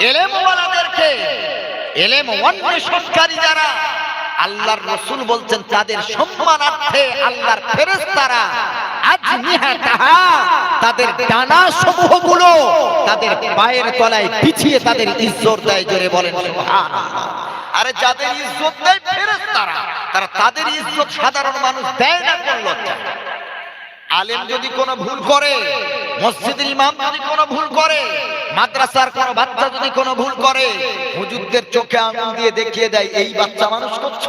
এলেমওয়ালাদেরকে এলেম অন্বেষণকারী যারা, আল্লাহর রসুল বলছেন তাদের সম্মানার্থে আল্লাহর নিহাতাহা তাদের ডানা সমূহগুলো তাদের পায়ের তলায় পিছিয়ে তাদের ইজ্জত দেয় জোরে বলেন আরে যাদের ইজ্জত দেয় ফেরেশতারা, তারা তাদের ইজ্জত সাধারণ মানুষ দেয় না কোন আলেম যদি কোনো ভুল করে, মসজিদের ইমাম যদি কোনো ভুল করে, মাদ্রাসার কোনো বাচ্চা যদি কোনো ভুল করে, হুজুরদের চোখে আঙুল দিয়ে দেখিয়ে দেয়, এই বাচ্চা মানুষ করছ?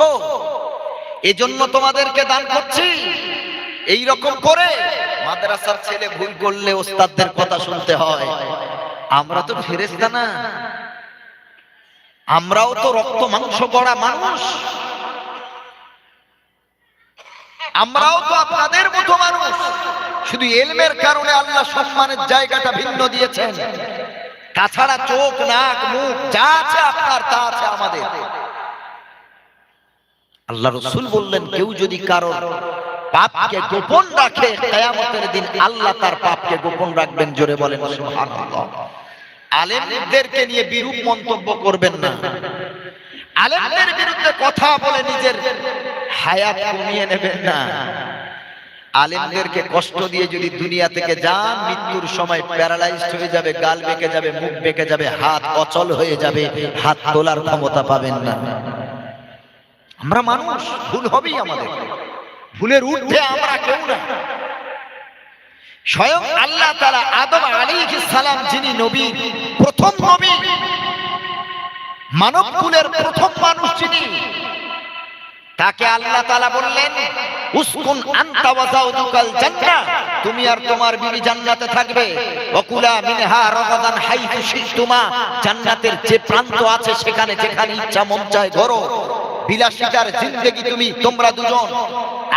এজন্য তোমাদেরকে দান করছি। এই রকম করে মাদ্রাসার ছেলে ভুল করলে ওস্তাদদের কথা শুনতে হয়। আমরা তো ফেরেশতা না। আমরাও তো রক্ত মাংস গড়া মানুষ। আমরাও তো আপনাদের মতো মানুষ। শুধু এলমের কারণে আল্লাহ সম্মানের জায়গাটা ভিন্ন দিয়েছেন। তাছাড়া চোখ, নাক, মুখ, যা আছে আপনার, তা আছে আমাদের। আল্লাহ রসুল বললেন, কেউ যদি কারও পাপকে গোপন রাখে, কেয়ামতের দিন আল্লাহ তার পাপকে গোপন রাখবেন, জোরে বলেন, সুবহানাল্লাহ। আলেমদেরকে নিয়ে বিরূপ মন্তব্য করবেন না। আলেমদের বিরুদ্ধে কথা বলে নিজের হায়াত কমিয়ে নেবেন না। আলেমদেরকে কষ্ট দিয়ে যদি দুনিয়া থেকে যান, মৃত্যুর সময় প্যারালাইজড হয়ে যাবে, গাল বেঁকে যাবে, মুখ বেঁকে যাবে, হাত অচল হয়ে যাবে, হাত তোলার ক্ষমতা পাবেন না। আমরা মানুষ, ভুল হবেই আমাদের। ভুলের ঊর্ধ্বে আমরা কেউ না। স্বয়ং আল্লাহ তাআলা আদম আলাইহিস সালাম যিনি নবী, প্রথম নবী, মানব কুলের প্রথম মানুষ যিনি, তাকে আল্লাহ তালা বললেন, উসকুন আনতা ওয়া যাওজুকাল জান্নাহ, তুমি আর তোমার বিবি জান্নাতে থাকবে। ওকুলা মিনহা রাগাদান হাইতু শিতুমা, জান্নাতের যে প্রান্ত আছে সেখানে যেখানে ইচ্ছা মন চায় ধরো। বিলাসিতার জিন্দেগি তুমি, তোমরা দুজন।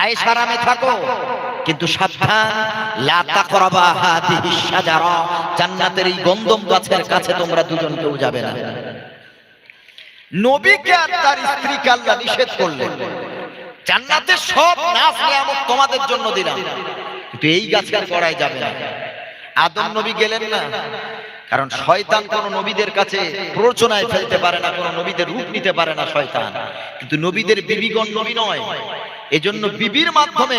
আয়েশ আরামে থাকো। কিন্তু জান্নাতের এই গন্ধম গাছের কাছে তোমরা দুজন কেউ যাবে না। নবীকে আর তার স্ত্রীকে আল্লাহ নিষেধ করলেন। জান্নাতে সব নাচ তোমাদের জন্য দিলাম। কিন্তু এই গাছের গড়ায় যাবে না। আদম নবী গেলেন না। কারণ শয়তান কোন নবীদের কাছে প্ররোচনায় ফেলতে পারে না, কোন নবীদের রূপ নিতে পারে না শয়তান। কিন্তু নবীদের বিবিগণ নবী নয়। এজন্য বিবির মাধ্যমে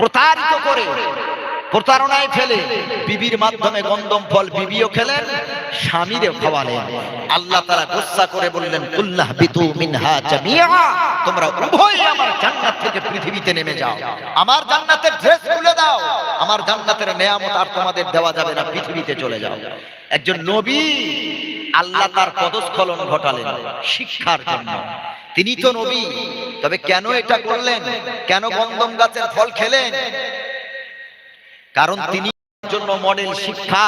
প্রতারিত করে, প্রতারণায় ফেলে, বিবির মাধ্যমে গন্ধম ফল বিবিও খেলেন, স্বামীরে খাওয়ালেন। আল্লাহ তারা গোসা করে বললেন, কুল্লাহ বিতু মিনহা জামিয়া, তোমরা উভয় আমার জান্নাত থেকে পৃথিবীতে নেমে যাও। আমার জান্নাতের ড্রেস খুলে দাও। আমার জান্নাতের নেয়ামত আর তোমাদের দেওয়া যাবে না, পৃথিবীতে চলে যাও। একজন নবী আল্লাহ তার পদস্খলন ঘটালেন শিক্ষার জন্য। তিনি তো নবী তবে কেন এটা করলেন? কেন গন্ধম গাছের ফল খেলেন? কারণ তিনি জন্য মডেল শিক্ষা।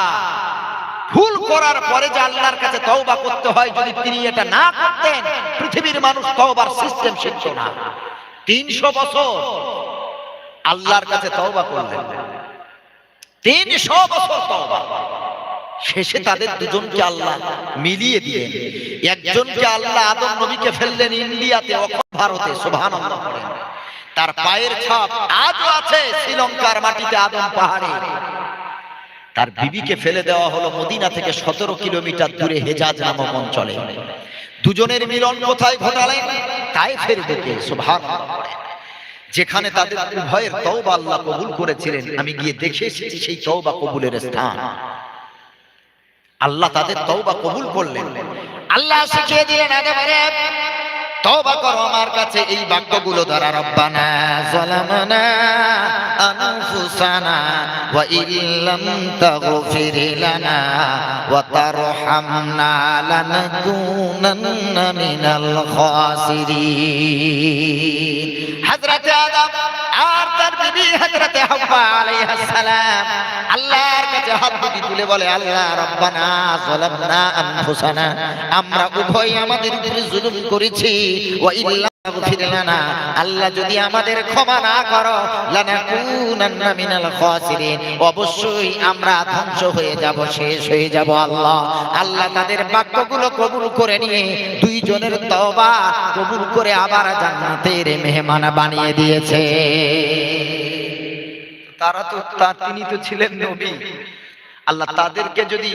ভুল করার পরে যে আল্লাহর কাছে তওবা করতে হয়, যদি তিনি এটা না করতেন, পৃথিবীর মানুষ তওবার সিস্টেম শিখত না। তিনশো বছর আল্লাহর কাছে তওবা করলেন। তিনশো বছর তওবা। শেষে তাদের দুজনকে আল্লাহ মিলিয়ে দিলেন। একজনকে আল্লাহ আদম নবীকে ফেললেন ইন্ডিয়াতে ভারতে সুবহানাল্লাহ করেন তার পায়ের ছাপ আজও আছে শ্রীলঙ্কার মাটিতে আদম পাহাড়ে। তার বিবিকে ফেলে দেওয়া হলো মদিনা থেকে সতেরো কিলোমিটার দূরে হেজাজ নামক অঞ্চলে। দুজনের মিলন কোথায় ঘটালেন তাই ফের বুকে যেখানে তাদের উভয়ের তওবা আল্লাহ কবুল করেছিলেন। আমি গিয়ে দেখে এসেছি সেই তওবা কবুলের স্থান। আল্লাহ তাদের তওবা কবুল করলেন। আল্লাহ শিখিয়ে দিলেন আদমের তওবা করো আমার কাছে এই বাক্যগুলো দ্বারা, রব্বানা যালামানা আনফুসানা ওয়া ইল্লাম তাগফির লানা ওয়া তারহামনা লানাকুনান্না মিনাল খাসিরিন। হযরত আদম আর তার বিবি হযরত হাওয়া সালাম হাত তুলে বলে, আল্লাহ রব্বানা আনফুসানা। আমরা উভয় আমাদের উপরে জুলুম করেছি। ওয়া ইল্লা আল্লাহ যদি আমাদের ক্ষমা না করো অবশ্যই আমরা ধ্বংস হয়ে যাব, শেষ হয়ে যাব আল্লাহ। আল্লাহ তাদের বাক্যগুলো কবুল করে নিয়ে দুইজনের তওবা কবুল করে আবার জান্নাতের মেহমান বানিয়ে দিয়েছে। তারা তো তিনি তো ছিলেন নবী। আল্লাহ তাদেরকে যদি